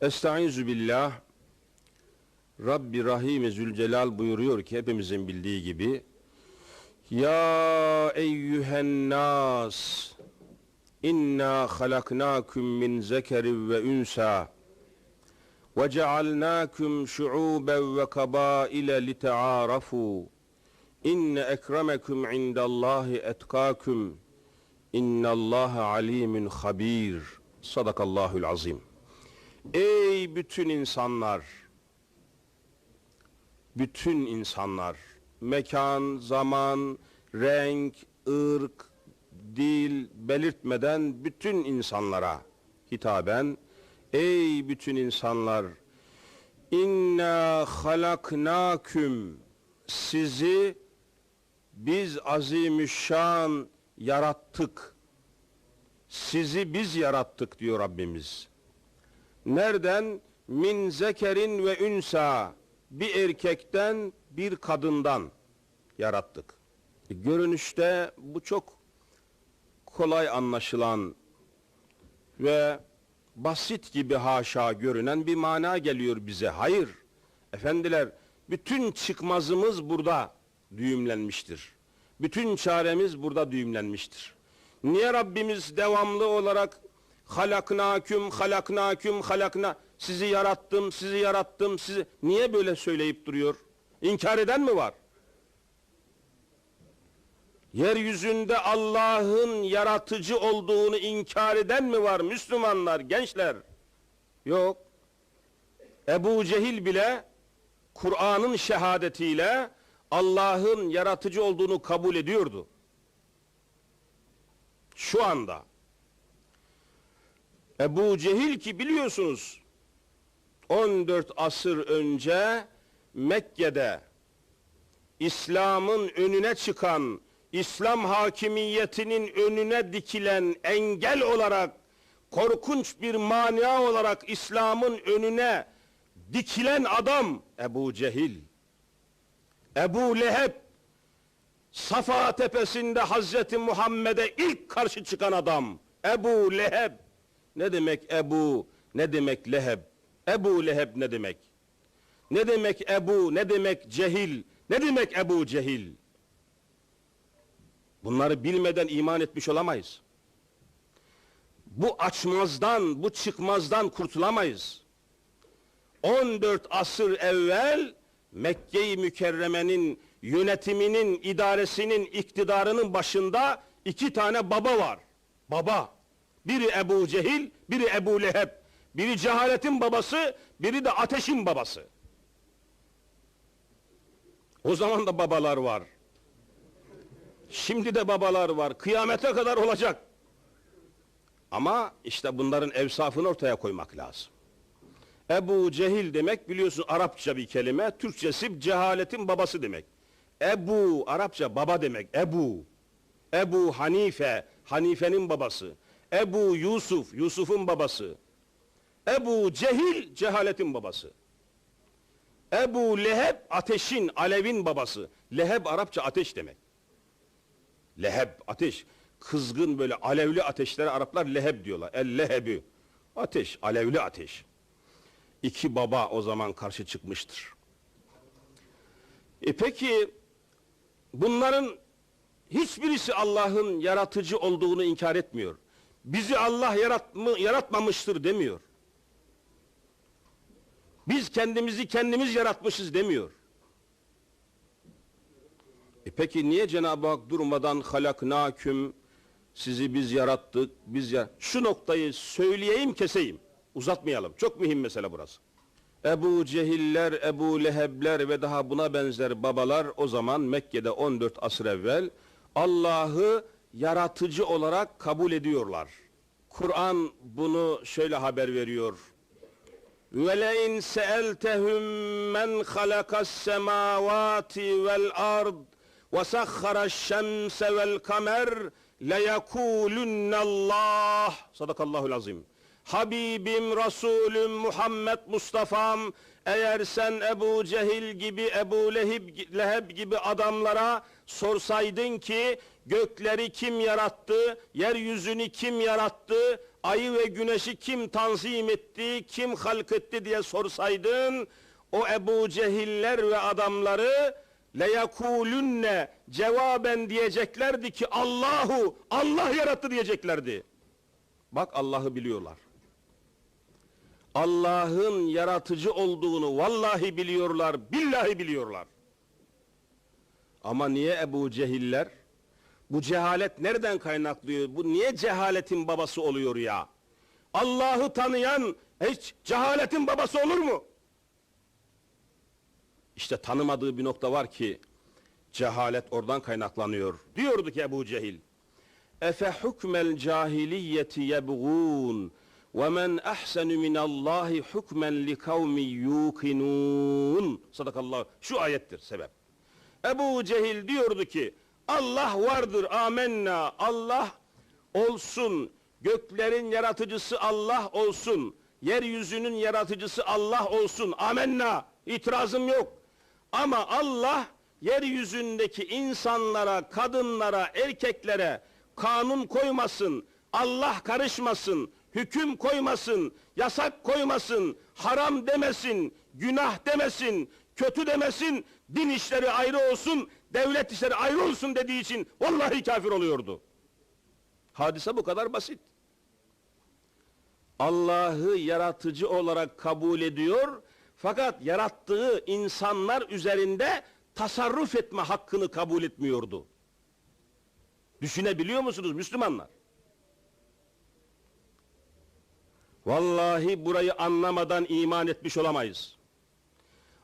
Estaizu billah Rabbi Rahim Zülcelal buyuruyor ki hepimizin bildiği gibi Ya eyyühen nas İnna halaknakum min zekeri ve ünsa ve cealnakum şuuben ve kabaile litearafu İnne ekremekum indallahi etkakum İnnallaha alimun habir Sadakallahul azim Ey bütün insanlar! Bütün insanlar! Mekan, zaman, renk, ırk, dil belirtmeden bütün insanlara hitaben ey bütün insanlar! İnna halaknaküm sizi biz azimüşşan yarattık. Sizi biz yarattık diyor Rabbimiz nereden min zekerin ve ünsa bir erkekten bir kadından yarattık. Görünüşte bu çok kolay anlaşılan ve basit gibi haşa görünen bir mana geliyor bize. Hayır, efendiler, bütün çıkmazımız burada düğümlenmiştir. Bütün çaremiz burada düğümlenmiştir. Niye Rabbimiz devamlı olarak halaknaküm, halaknaküm, halakna sizi yarattım, sizi yarattım, sizi niye böyle söyleyip duruyor? İnkar eden mi var? Yeryüzünde Allah'ın yaratıcı olduğunu inkar eden mi var Müslümanlar, gençler? Yok. Ebu Cehil bile Kur'an'ın şehadetiyle Allah'ın yaratıcı olduğunu kabul ediyordu. Şu anda. Ebu Cehil ki biliyorsunuz 14 asır önce Mekke'de İslam'ın önüne çıkan, İslam hakimiyetinin önüne dikilen engel olarak, korkunç bir mania olarak İslam'ın önüne dikilen adam Ebu Cehil. Ebu Leheb, Safa tepesinde Hazreti Muhammed'e ilk karşı çıkan adam. Ebu Leheb. Ne demek Ebu, ne demek Leheb? Ebu Leheb ne demek? Ne demek Ebu, ne demek Cehil? Ne demek Ebu Cehil? Bunları bilmeden iman etmiş olamayız. Bu açmazdan, bu çıkmazdan kurtulamayız. 14 asır evvel Mekke-i Mükerreme'nin yönetiminin, idaresinin, iktidarının başında iki tane baba var. Baba. Biri Ebu Cehil, biri Ebu Leheb. Biri cehaletin babası, biri de ateşin babası. O zaman da babalar var. Şimdi de babalar var. Kıyamete kadar olacak. Ama işte bunların evsafını ortaya koymak lazım. Ebu Cehil demek biliyorsun Arapça bir kelime. Türkçesi cehaletin babası demek. Ebu Arapça baba demek. Ebu. Ebu Hanife, Hanife'nin babası. Ebu Yusuf, Yusuf'un babası. Ebu Cehil, cehaletin babası. Ebu Leheb, ateşin, alevin babası. Leheb Arapça ateş demek. Leheb, ateş. Kızgın böyle alevli ateşlere Araplar leheb diyorlar. El lehebü. Ateş, alevli ateş. İki baba o zaman karşı çıkmıştır. E peki bunların hiçbirisi Allah'ın yaratıcı olduğunu inkar etmiyor. Bizi Allah yaratma, yaratmamıştır demiyor. Biz kendimizi kendimiz yaratmışız demiyor. E peki niye Cenab-ı Hak durmadan halaknaküm sizi biz yarattık, biz ya şu noktayı söyleyeyim keseyim. Uzatmayalım. Çok mühim mesele burası. Ebu Cehiller, Ebu Lehebler ve daha buna benzer babalar o zaman Mekke'de 14 asır evvel Allah'ı yaratıcı olarak kabul ediyorlar. Kur'an bunu şöyle haber veriyor. Ve le in se'eltehum men halakas semavati vel ard ve sahharaş şemse vel kamer le yekulünnallah. Sadakallahul azim. Habibim, Resulüm, Muhammed Mustafa'm eğer sen Ebu Cehil gibi, Ebu Leheb, Leheb gibi adamlara sorsaydın ki, gökleri kim yarattı, yeryüzünü kim yarattı, ayı ve güneşi kim tanzim etti, kim halk etti diye sorsaydın, o Ebu Cehiller ve adamları leyekulünne cevaben diyeceklerdi ki Allahu, Allah yarattı diyeceklerdi. Bak Allah'ı biliyorlar. Allah'ın yaratıcı olduğunu vallahi biliyorlar, billahi biliyorlar. Ama niye Ebu Cehiller? Bu cehalet nereden kaynaklıyor? Bu niye cehaletin babası oluyor ya? Allah'ı tanıyan hiç cehaletin babası olur mu? İşte tanımadığı bir nokta var ki cehalet oradan kaynaklanıyor. Diyordu ki Ebu Cehil. Efe hukmel cahiliyeti yebğun ve men ahsenu minallahi hukmen li kavmi yuqinun. Sadakallah. Şu ayettir sebep. Ebu Cehil diyordu ki Allah vardır amenna Allah olsun. Göklerin yaratıcısı Allah olsun. Yeryüzünün yaratıcısı Allah olsun. Amenna itirazım yok. Ama Allah yeryüzündeki insanlara kadınlara erkeklere kanun koymasın Allah karışmasın hüküm koymasın yasak koymasın haram demesin günah demesin kötü demesin, din işleri ayrı olsun, devlet işleri ayrı olsun dediği için vallahi kafir oluyordu. Hadise bu kadar basit. Allah'ı yaratıcı olarak kabul ediyor, fakat yarattığı insanlar üzerinde tasarruf etme hakkını kabul etmiyordu. Düşünebiliyor musunuz Müslümanlar? Vallahi burayı anlamadan iman etmiş olamayız.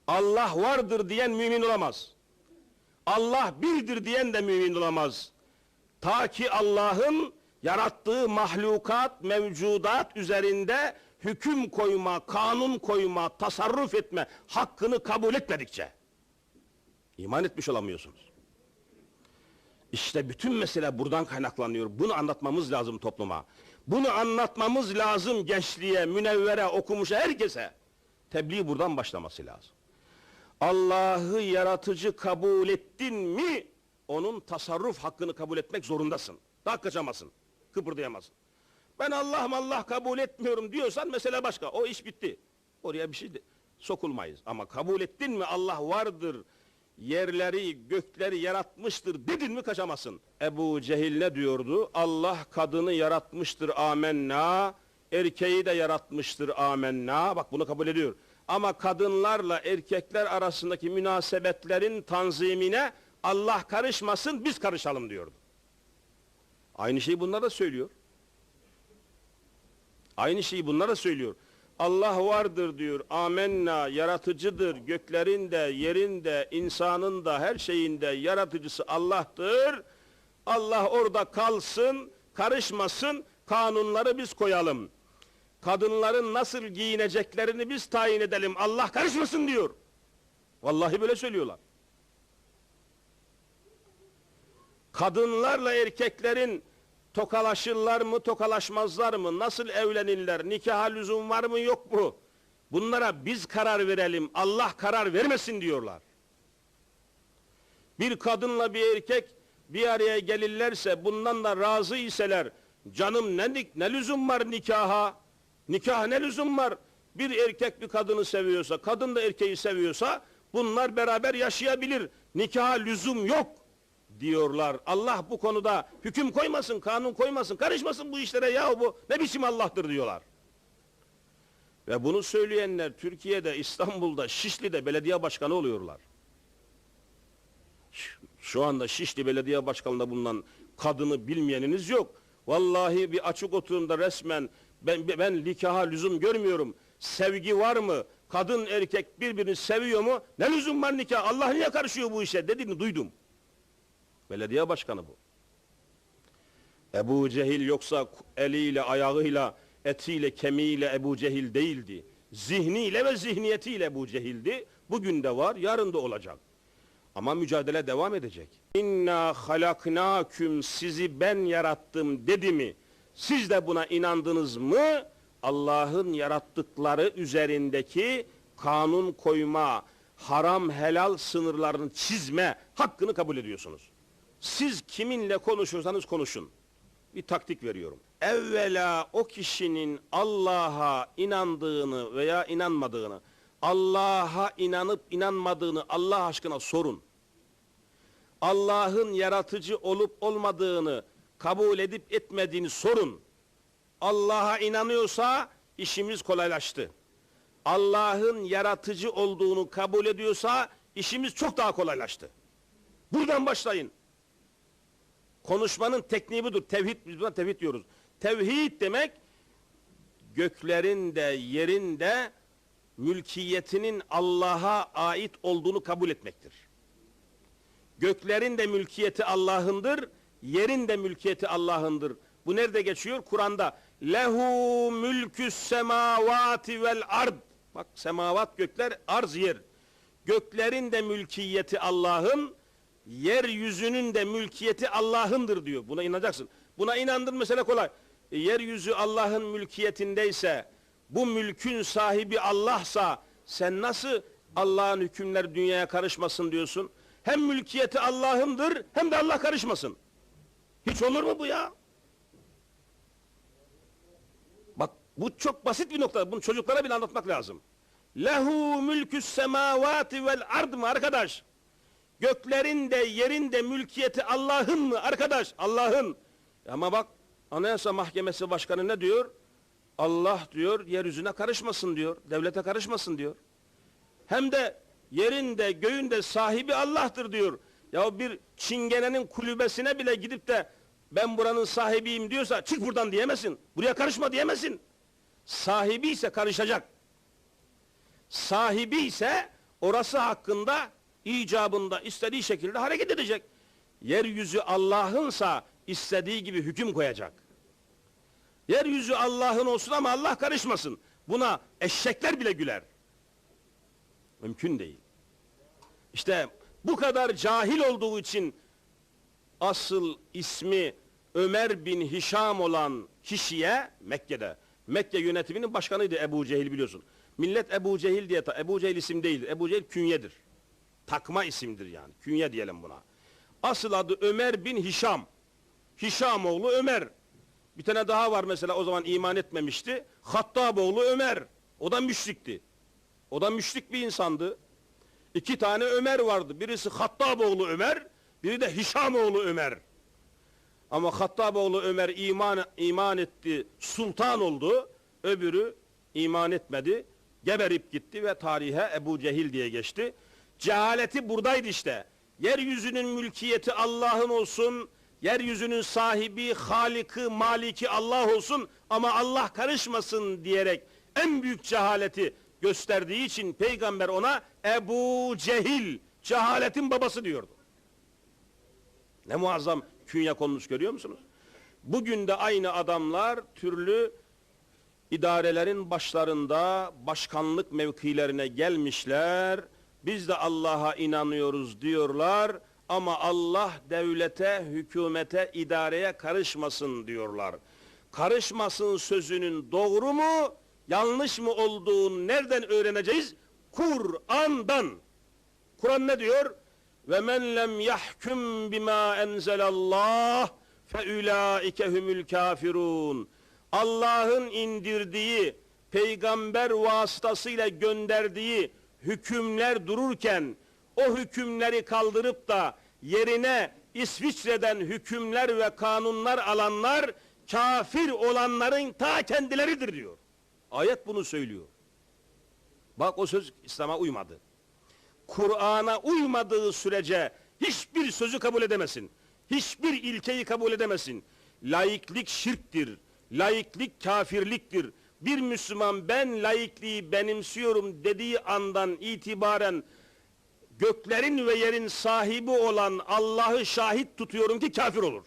Allah vardır diyen mümin olamaz. Allah birdir diyen de mümin olamaz. Ta ki Allah'ın yarattığı mahlukat, mevcudat üzerinde hüküm koyma, kanun koyma, tasarruf etme hakkını kabul etmedikçe iman etmiş olamıyorsunuz. İşte bütün mesele buradan kaynaklanıyor. Bunu anlatmamız lazım topluma. Bunu anlatmamız lazım gençliğe, münevvere, okumuşa, herkese. Tebliğ buradan başlaması lazım. Allah'ı yaratıcı kabul ettin mi onun tasarruf hakkını kabul etmek zorundasın. Daha kaçamazsın. Kıpırdayamazsın. Ben Allah Allah kabul etmiyorum diyorsan mesele başka. O iş bitti. Oraya bir şey de, sokulmayız. Ama kabul ettin mi Allah vardır, yerleri, gökleri yaratmıştır dedin mi kaçamazsın. Ebu Cehil ne diyordu? Allah kadını yaratmıştır amenna, erkeği de yaratmıştır amenna. Bak bunu kabul ediyor. Ama kadınlarla erkekler arasındaki münasebetlerin tanzimine Allah karışmasın biz karışalım diyordu. Aynı şeyi bunlar da söylüyor. Aynı şeyi bunlar da söylüyor. Allah vardır diyor. Amenna yaratıcıdır. Göklerin de, yerin de, insanın da, her şeyin de yaratıcısı Allah'tır. Allah orada kalsın, karışmasın, kanunları biz koyalım. Kadınların nasıl giyineceklerini biz tayin edelim. Allah karışmasın diyor. Vallahi böyle söylüyorlar. Kadınlarla erkeklerin tokalaşırlar mı, tokalaşmazlar mı? Nasıl evlenirler? Nikaha lüzum var mı, yok mu? Bunlara biz karar verelim. Allah karar vermesin diyorlar. Bir kadınla bir erkek bir araya gelirlerse, bundan da razı iseler, canım ne, ne lüzum var nikaha? Nikah ne lüzum var? Bir erkek bir kadını seviyorsa, kadın da erkeği seviyorsa, bunlar beraber yaşayabilir. Nikaha lüzum yok diyorlar. Allah bu konuda hüküm koymasın, kanun koymasın, karışmasın bu işlere ya bu ne biçim Allah'tır diyorlar. Ve bunu söyleyenler Türkiye'de, İstanbul'da, Şişli'de belediye başkanı oluyorlar. Şu anda Şişli Belediye Başkanı'nda bulunan kadını bilmeyeniniz yok. Vallahi bir açık oturumda resmen ben, ben nikaha lüzum görmüyorum. Sevgi var mı? Kadın erkek birbirini seviyor mu? Ne lüzum var nikah? Allah niye karışıyor bu işe dediğini duydum. Belediye başkanı bu. Ebu Cehil yoksa eliyle, ayağıyla, etiyle, kemiğiyle Ebu Cehil değildi. Zihniyle ve zihniyetiyle Ebu Cehil'di. Bugün de var, yarın da olacak. Ama mücadele devam edecek. İnna halaknaküm sizi ben yarattım dedi mi? Siz de buna inandınız mı? Allah'ın yarattıkları üzerindeki kanun koyma, haram helal sınırlarını çizme hakkını kabul ediyorsunuz. Siz kiminle konuşursanız konuşun. Bir taktik veriyorum. Evvela o kişinin Allah'a inandığını veya inanmadığını, Allah'a inanıp inanmadığını Allah aşkına sorun. Allah'ın yaratıcı olup olmadığını kabul edip etmediğini sorun. Allah'a inanıyorsa işimiz kolaylaştı. Allah'ın yaratıcı olduğunu kabul ediyorsa işimiz çok daha kolaylaştı. Buradan başlayın. Konuşmanın tekniği budur. Tevhid, biz buna tevhid diyoruz. Tevhid demek göklerin de yerin de mülkiyetinin Allah'a ait olduğunu kabul etmektir. Göklerin de mülkiyeti Allah'ındır, yerin de mülkiyeti Allah'ındır. Bu nerede geçiyor? Kur'an'da. Lehu mülküs semavati vel ard. Bak semavat gökler, arz yer. Göklerin de mülkiyeti Allah'ın, yeryüzünün de mülkiyeti Allah'ındır diyor. Buna inanacaksın. Buna inandın mesele kolay. E, yeryüzü Allah'ın mülkiyetindeyse, bu mülkün sahibi Allah'sa, sen nasıl Allah'ın hükümleri dünyaya karışmasın diyorsun? Hem mülkiyeti Allah'ındır, hem de Allah karışmasın. Hiç olur mu bu ya? Bak bu çok basit bir nokta. Bunu çocuklara bile anlatmak lazım. Lehu mülküs semavati vel ard mı arkadaş? Göklerin de yerin de mülkiyeti Allah'ın mı arkadaş? Allah'ın. Ama bak Anayasa Mahkemesi Başkanı ne diyor? Allah diyor yeryüzüne karışmasın diyor. Devlete karışmasın diyor. Hem de yerin de göğün de sahibi Allah'tır diyor. Ya bir çingenenin kulübesine bile gidip de ben buranın sahibiyim diyorsa çık buradan diyemezsin. Buraya karışma diyemezsin. Sahibi ise karışacak. Sahibi ise orası hakkında icabında istediği şekilde hareket edecek. Yeryüzü Allah'ınsa istediği gibi hüküm koyacak. Yeryüzü Allah'ın olsun ama Allah karışmasın. Buna eşekler bile güler. Mümkün değil. İşte bu kadar cahil olduğu için asıl ismi Ömer bin Hişam olan kişiye Mekke'de Mekke yönetiminin başkanıydı Ebu Cehil biliyorsun. Millet Ebu Cehil diye ta Ebu Cehil isim değildir. Ebu Cehil künyedir. Takma isimdir yani. Künye diyelim buna. Asıl adı Ömer bin Hişam. Hişam oğlu Ömer. Bir tane daha var mesela o zaman iman etmemişti. Hattab oğlu Ömer. O da müşrikti. O da müşrik bir insandı. İki tane Ömer vardı. Birisi Hattab oğlu Ömer, biri de Hişam oğlu Ömer. Ama Hattab oğlu Ömer iman iman etti, sultan oldu. Öbürü iman etmedi, geberip gitti ve tarihe Ebu Cehil diye geçti. Cehaleti buradaydı işte. Yeryüzünün mülkiyeti Allah'ın olsun, yeryüzünün sahibi, haliki, maliki Allah olsun ama Allah karışmasın diyerek en büyük cehaleti gösterdiği için peygamber ona Ebu Cehil, cehaletin babası diyordu. Ne muazzam künye konmuş görüyor musunuz? Bugün de aynı adamlar türlü idarelerin başlarında başkanlık mevkilerine gelmişler. Biz de Allah'a inanıyoruz diyorlar ama Allah devlete, hükümete, idareye karışmasın diyorlar. Karışmasın sözünün doğru mu, yanlış mı olduğunu nereden öğreneceğiz? Kur'an'dan. Kur'an ne diyor? Ve men lem yahkum bima enzelallah fe ulaike humul kafirun. Allah'ın indirdiği, peygamber vasıtasıyla gönderdiği hükümler dururken o hükümleri kaldırıp da yerine İsviçre'den hükümler ve kanunlar alanlar kafir olanların ta kendileridir diyor. Ayet bunu söylüyor. Bak o söz İslam'a uymadı. Kur'an'a uymadığı sürece hiçbir sözü kabul edemesin. Hiçbir ilkeyi kabul edemesin. Laiklik şirktir. Laiklik kafirliktir. Bir Müslüman ben laikliği benimsiyorum dediği andan itibaren göklerin ve yerin sahibi olan Allah'ı şahit tutuyorum ki kafir olur.